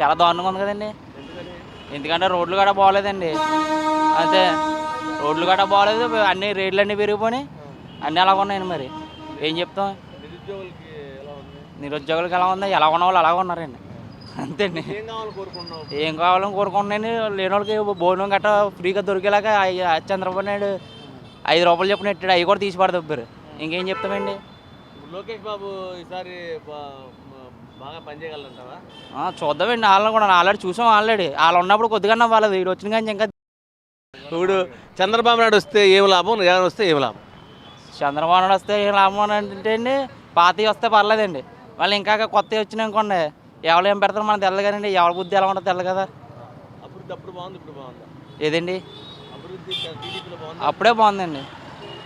చాలా దారుణంగా ఉంది కదండి. ఎందుకంటే రోడ్లు కూడా బాగోలేదండి. అంతే రోడ్లు కూడా బాగోలేదు అన్ని రేట్లు అన్నీ పెరిగిపోయి అన్నీ అలాగ ఉన్నాయండి మరి? ఏం చెప్తాం? నిరుద్యోగులకి ఎలా ఉంది? నిరుద్యోగులకు ఎలా ఉంది ఎలా ఉన్న వాళ్ళు అలాగ ఉన్నారండి. అంతేండి. ఏం కావాలని కోరుకుంటున్నావు కోరుకుంటున్నాను లేని వాళ్ళకి భోజనం గట్రా ఫ్రీగా దొరికేలాగా చంద్రబాబు నాయుడు ఐదు రూపాయలు చెప్పిన ఎట్టాడు అవి కూడా తీసి పడదబ్బారు. ఇంకేం చెప్తామండి? లోకేష్ బాబు ఈసారి బాగా పనిచేయగలంటావా ఆ, చూద్దామండి. వాళ్ళని కూడా ఆల్రెడీ చూసాం ఆల్రెడీ. వాళ్ళు ఉన్నప్పుడు కొద్దిగా వాళ్ళది వీడు వచ్చిన కానీ ఇంకా ఇప్పుడు చంద్రబాబు నాయుడు వస్తే ఏం లాభం? జగన్ వస్తే ఏం లాభం? చంద్రబాబు నాయుడు వస్తే ఏం లాభం అని అంటే అండి పాతవి వస్తే పర్లేదండి. వాళ్ళు ఇంకా కొత్తవి వచ్చినాయి అనుకోండి ఎవరు ఏం పెడతారో మనకు తెల్లదు కదండి. ఎవరి బుద్ధి ఎలా ఉంటుందో తెల్లదు కదా. అభివృద్ధి అప్పుడు బాగుంది ఇప్పుడు బాగుందా? ఏదండి? అప్పుడే బాగుందండి.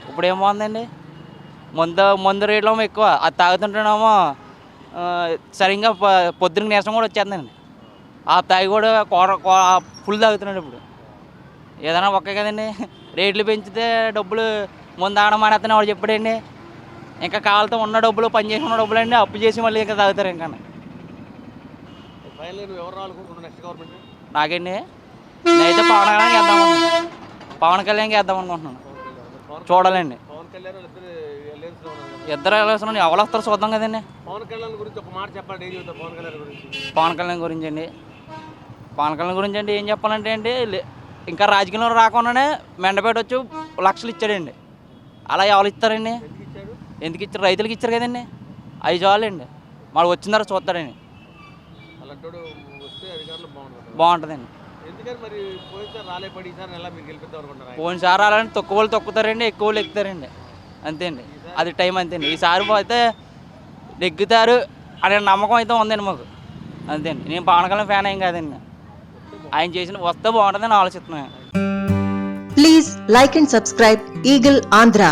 ఇప్పుడు ఏం బాగుందండి? ముందు ముందు రేట్లో ఎక్కువ. అది తాగుతుంటేనేమో సరిగ్గా ప- పొద్దున్న నీరసం కూడా వచ్చేస్తుందండి. ఆ తాగి కూడా కూర ఫుల్ తాగుతున్నాడు ఇప్పుడు. ఏదైనా ఒకే కదండి రేట్లు పెంచితే డబ్బులు ముందు ఆడ మానేస్తాను వాడు చెప్పాడండి. ఇంకా కావాలతో ఉన్న డబ్బులు పని చేసి ఉన్న డబ్బులు అండి అప్పు చేసి మళ్ళీ ఇంకా తాగుతారు ఇంకా. నాకండి నేనైతే పవన్ కళ్యాణ్ చేద్దాం పవన్ కళ్యాణ్ చేద్దాం అనుకుంటున్నాను. చూడాలండి. పవన్ కళ్యాణ్ ఇద్దరు ఎలా ఎవరు వస్తారో చూద్దాం కదండి. పవన్ కళ్యాణ్ గురించి ఒక మాట చెప్పండి ఏం చెప్తారు పవన్ కళ్యాణ్ గురించి. పవన్ కళ్యాణ్ గురించి అండి. పవన్ కళ్యాణ్ గురించి అంటే ఏం చెప్పాలంటే అండి ఇంకా రాజకీయంలో రాకుండానే మెండపేట వచ్చి లక్షలు ఇచ్చాడండి. అలా ఎవరు ఇస్తారండి? ఎందుకు ఇచ్చారు? రైతులకు ఇచ్చారు కదండి. అవి చాలండి మరి వచ్చిన తర్వాత చూస్తాడండి. బాగుంటుందండి. పోయినసారి రాలే పడి ఈసారి ఎలా మీరు గెలిపిద్దాం అనుకుంటారు ఆయన? పోయినసారి అలాంటి తక్కువ వాళ్ళు తొక్కుతారండి ఎక్కువ వాళ్ళు ఎక్కుతారండి. అంతే అండి అది టైం అంతే అండి ఈసారి పోతే నెగ్గుతారు అనే నమ్మకం అయితే ఉందండి మాకు. అంతే అండి నేను పవన్ కళ్యాణ్ ఫ్యాన్ ఏం కాదండి. ఆయన చేసిన వస్తే బాగుంటుందని ఆలోచిస్తున్నాను. Please like and subscribe eagle Andhra